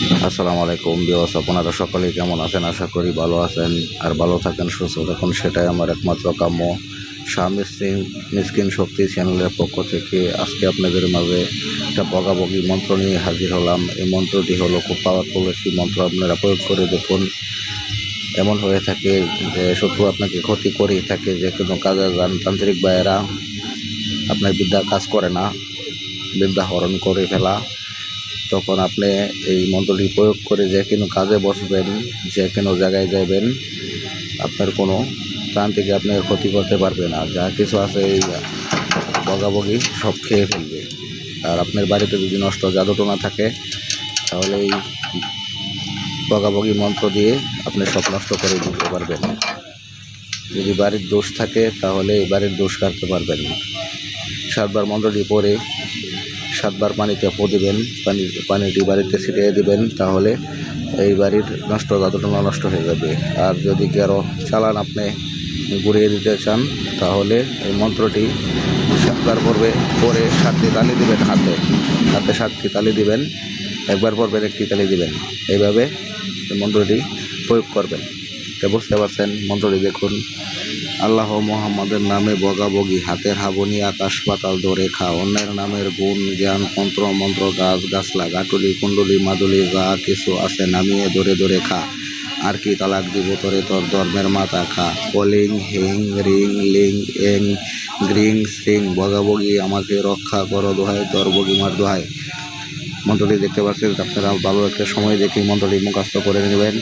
আসসালামু আলাইকুম বিওয়াস আপনারা সকলেই কেমন আছেন? আশা করি ভালো আছেন আর ভালো থাকেন, সুস্থ থাকুন। সেটাই আমার একমাত্র কাম্য। স্বামী স্ত্রী, মিসকিন শক্তি চ্যানেলের পক্ষ থেকে আজকে আপনাদের মাঝে একটা বগাবগি মন্ত্র নিয়ে হাজির হলাম। এই মন্ত্রটি হলো, খুব পাওয়ারফুল একটি মন্ত্র। আপনারা প্রয়োগ করে দেখুন। এমন হয়ে থাকে যে শত্রু আপনাকে ক্ষতি করেই থাকে, যে কোনো কাজে যান। তান্ত্রিক ভাইয়েরা আপনার বিদ্যা কাজ করে না। বিদ্যা হরণ করে ফেলা। তখন আপনি এই মন্ত্রটি প্রয়োগ করে যে কোনো কাজে বসবেন, যে কোনো জায়গায় যাবেন আপনার কোনো প্রাণ থেকে আপনার ক্ষতি করতে পারবে না। যা কিছু আছে এই বগাবগি সব খেয়ে ফেলবে। আর আপনার বাড়িতে যদি নষ্ট জাদুটোনা থাকে, তাহলে এই বগাবগি মন্ত্র দিয়ে আপনি সব নষ্ট করে দিতে পারবেন। যদি বাড়ির দোষ থাকে, তাহলে এই বাড়ির দোষ কাটতে পারবেন না। সাতবার মন্ত্রটি পরে সাতবার পানিতে পো দেবেন, পানি পানিটি বাড়িতে ছিটিয়ে দেবেন, তাহলে এই বাড়ির নষ্ট যতটা নষ্ট হয়ে যাবে। আর যদি কারও চালান আপনি ঘুরিয়ে দিতে চান, তাহলে এই মন্ত্রটি সাতবার পর্বে পরে সাতটি তালি দিবেন হাতে। হাতে সাতটি তালি দিবেন, একবার পড়বেন, একটি তালি দিবেন। এইভাবে মন্ত্রটি প্রয়োগ করবেন। বুঝতে পারছেন, মন্ত্রটি দেখুন। আল্লাহ মোহাম্মদের নামে বগাবগি, হাতের হাবনি, আকাশ পাতাল ধরে খা অন্যের নামের গুণ, জ্ঞান, মন্ত্র মন্ত্র, গাছ, গাছলা, গাটুলি, কুণ্ডলি, মাদুলি, যা কিছু আছে নামিয়ে ধরে ধরে খা। আর কি তালাক দিব তোরে তোর ধর্মের মাথা খা। কলিং, হিং, রিং, লিং, এং, গ্রিং, শ্রিং, বগাবগি, আমাকে রক্ষা করো দোহাই তোর বগিমার দোহায়। মন্ত্রটি দেখতে পাচ্ছেন, আপনারা ভালো একটা সময় দেখে মন্ত্রটি মুখাস্ত করে নেবেন।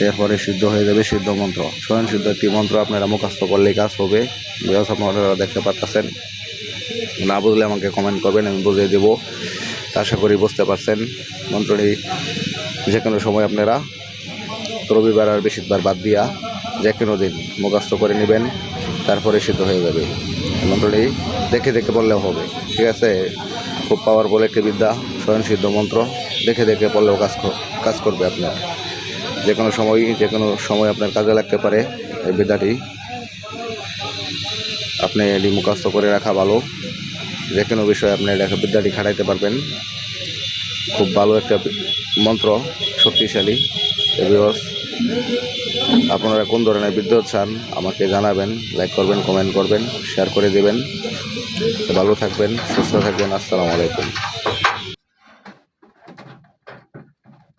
এরপরে সিদ্ধ হয়ে যাবে সিদ্ধ মন্ত্র। স্বয়ং সিদ্ধ একটি মন্ত্র আপনারা মুখাস্ত করলেই কাজ হবে। বিকজ আপনারা দেখতে পাচ্ছেন না বুঝলে আমাকে কমেন্ট করবেন, আমি বুঝিয়ে দেবো। আশা করি বুঝতে পারছেন। মন্ত্রটি যে কোনো সময় আপনারা রবিবার আর বেশিরভাগ বাদ দিয়া যে কোনো দিন মুখাস্ত করে নেবেন, তারপরে সিদ্ধ হয়ে যাবে। মন্ত্রটি দেখে দেখে বললেও হবে। ঠিক আছে? খুব পাওয়ারফুল একটি বিদ্যা, স্বয়ং সিদ্ধ মন্ত্র। দেখে দেখে পড়লেও কাজ কাজ করবে আপনার। যে কোনো সময়, যে কোনো সময় আপনার কাজে লাগতে পারে এই বিদ্যাটি। আপনি এটি মুখস্থ করে রাখা ভালো। যে কোনো বিষয়ে আপনি এটা বিদ্যাটি খাটাইতে পারবেন। খুব ভালো একটা মন্ত্র, শক্তিশালী। এবিওস আপনারা কোন ধরনের বিদ্যুৎ চান আমাকে জানাবেন লাইক করবেন কমেন্ট করবেন শেয়ার করে দেবেন। ভালো থাকবেন, সুস্থ থাকবেন, আসসালামু আলাইকুম।